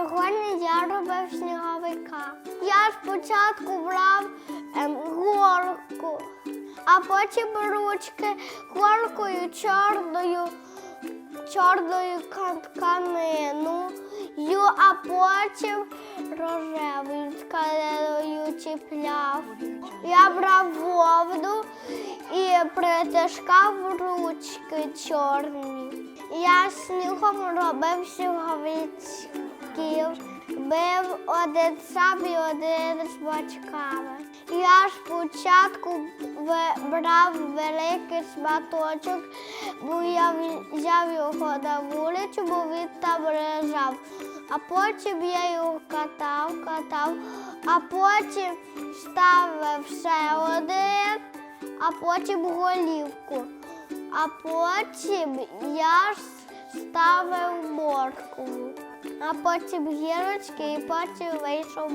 Сьогодні я робив сніговика. Я спочатку брав ем, горку, а потім ручки горкою чорною, чорною кан- тканину, а потім рожевою тканиною чіпляв. Я брав вовну і притискав ручки чорні. Я снігом робив сніговичків, бив один сам і один з бочками. Я спочатку брав великий шматочок, бо я взяв його на вулицю, бо він там лежав. А потім я його катав, катав, а потім ставив ще один, а потім голівку. А потім я ставив моркву, а потім гірочки і потім вийшов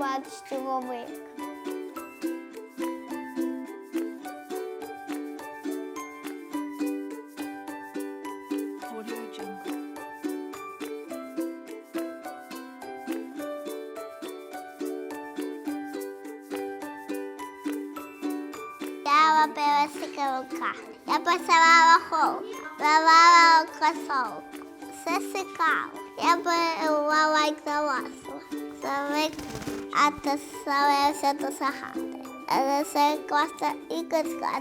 Jungle. Я робила сикавика. Я посилала хол, давала косовку. Все сикав. Я била як залазила. Завик, а то ставився до сагати. Але це коста і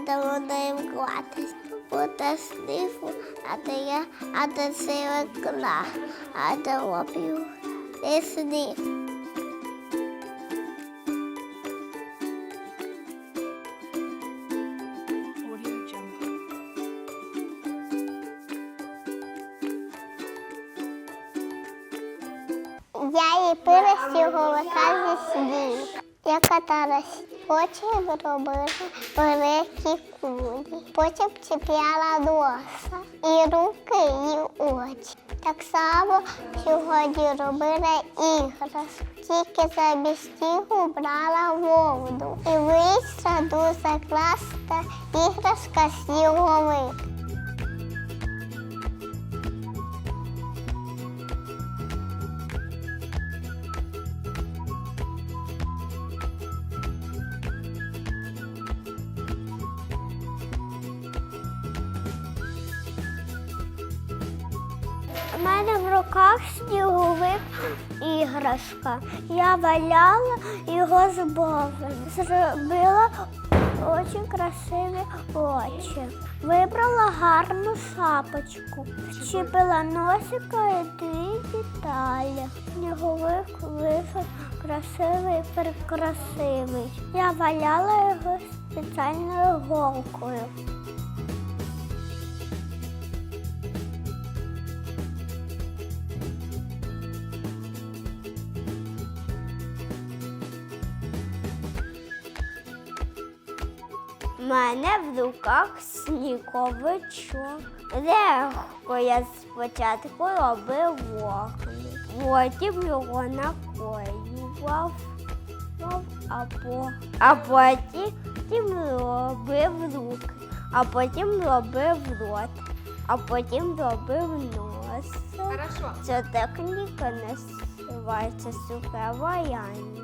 де вони їм клатись. Буде снифу, а то я, а то сивикла, а то лопів. І сніг. Я її пила сніговика зі сніг. Я каталась, потім робила великі кулі, потім чіпляла носа і руки, і очі. Так само сьогодні робила іграшки. Тільки замість снігу брала воду. І вийшла дуже класна іграшка сніговик. Мене в руках сніговик іграшка. Я валяла його з бовом. Зробила дуже красиві очі. Вибрала гарну шапочку, щепила носика і дві деталі. Сніговик вийшов красивий, прекрасивий. Я валяла його спеціальною голкою. Мене в руках сніговичок. Легко я спочатку робив вогник, потім його накоював, а, по, а потім робив руки, а потім робив рот, а потім робив нос. Хорошо. Ця техніка називається сухе ваяння.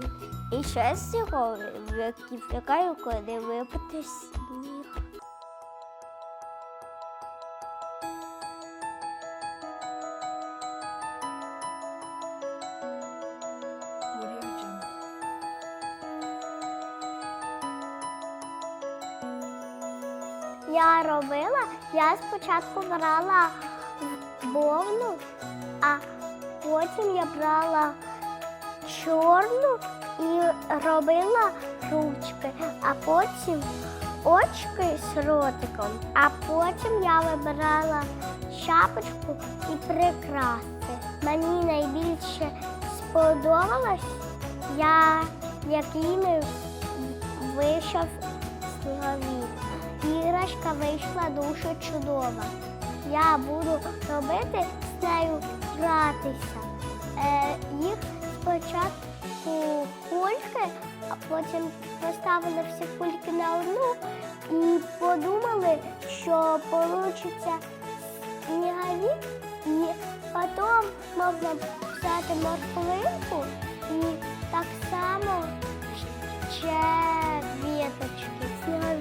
І ще з цього викликаю, коли випити сніг. Я робила, я спочатку брала вовну, а потім я брала чорну і робила ручки, а потім очки з ротиком, а потім я вибирала шапочку і прикраси. Мені найбільше сподобалось, я якими вийшов сніговік. Іграшка вийшла дуже чудова. Я буду робити з нею гратися. Е, їх спочатку кульки, а потім поставили всі кульки на одну і подумали, що вийде снігавік, і потім можна взяти морквинку і так само ще віточки.